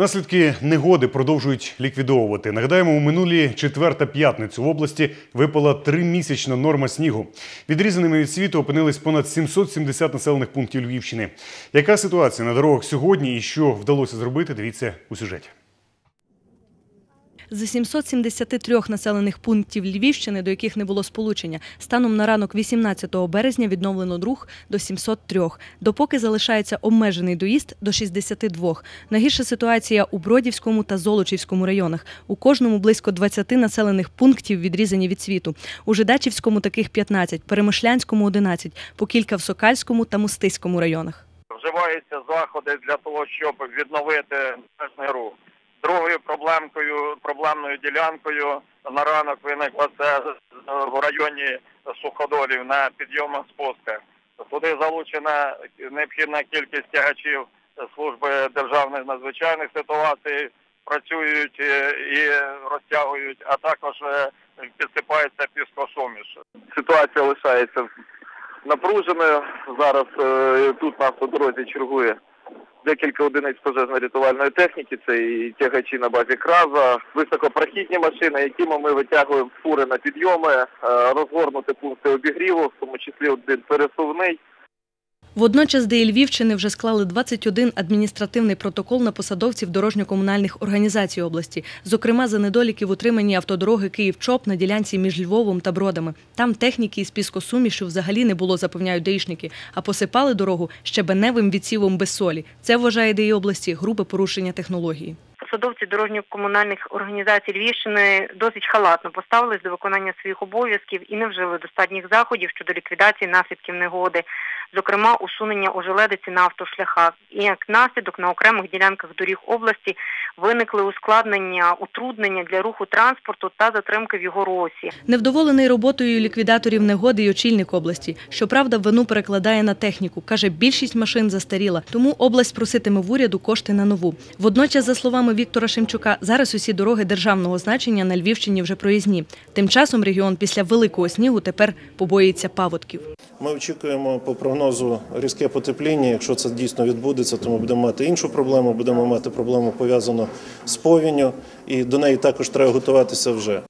Наслідки негоди продовжують ліквідовувати. Нагадаємо, у минулі четверта п'ятницю в області випала тримісячна норма снігу. Відрізаними від світу опинились понад 770 населених пунктів Львівщини. Яка ситуація на дорогах сьогодні і що вдалося зробити? Дивіться у сюжеті. З 773 населених пунктів Львівщини, до яких не було сполучення, станом на ранок 18 березня відновлено рух до 703. Допоки залишається обмежений доїзд до 62. Найгірша ситуація у Бродівському та Золочівському районах. У кожному близько 20 населених пунктів відрізані від світу. У Жидачівському таких 15, Перемишлянському 11, по кілька в Сокальському та Мостиському районах. вживаються заходи для того, щоб відновити рух. Другою проблемкою, проблемною ділянкою на ранок виникла це в районі суходолів на підйомах спусках. Туди залучена необхідна кількість тягачів служби державних надзвичайних ситуацій, працюють е, і розтягують, а також е, підсипається піскосуміш. Ситуація лишається напруженою. Зараз е, тут на автодорозі чергує декілька одиниць пожежно-рятувальної техніки. Це і тягачі на базі краза, високопрохідні машини, якими ми витягуємо фури на підйоми, е, розгорнути пункти обігріву, в тому числі один пересувний. Водночас ДІ Львівщини вже склали 21 адміністративний протокол на посадовців дорожньо-комунальних організацій області, зокрема за недоліки в утриманні автодороги Київ-Чоп на ділянці між Львовом та Бродами. Там техніки із піскосумішу взагалі не було, запевняють даїшники, а посипали дорогу щебеневим відсівом без солі. Це вважає ДІ області грубе порушення технології. Посадовці дорожньо-комунальних організацій Львівщини досить халатно поставились до виконання своїх обов'язків і не вжили достатніх заходів щодо ліквідації наслідків негоди, зокрема усунення ожеледиці на автошляхах. І як наслідок на окремих ділянках доріг області виникли ускладнення, утруднення для руху транспорту та затримки в його русі. Невдоволений роботою ліквідаторів негоди й очільник області. Щоправда, вину перекладає на техніку. Каже, більшість машин застаріла, тому область проситиме в уряду кошти на нову. Водночас, за словами Віктора Шимчука, зараз усі дороги державного значення на Львівщині вже проїзні. Тим часом регіон після великого снігу тепер побоїться паводків. Ми очікуємо по прогнозу різке потепління. Якщо це дійсно відбудеться, то ми будемо мати іншу проблему. Будемо мати проблему пов'язану з повінню, і до неї також треба готуватися вже.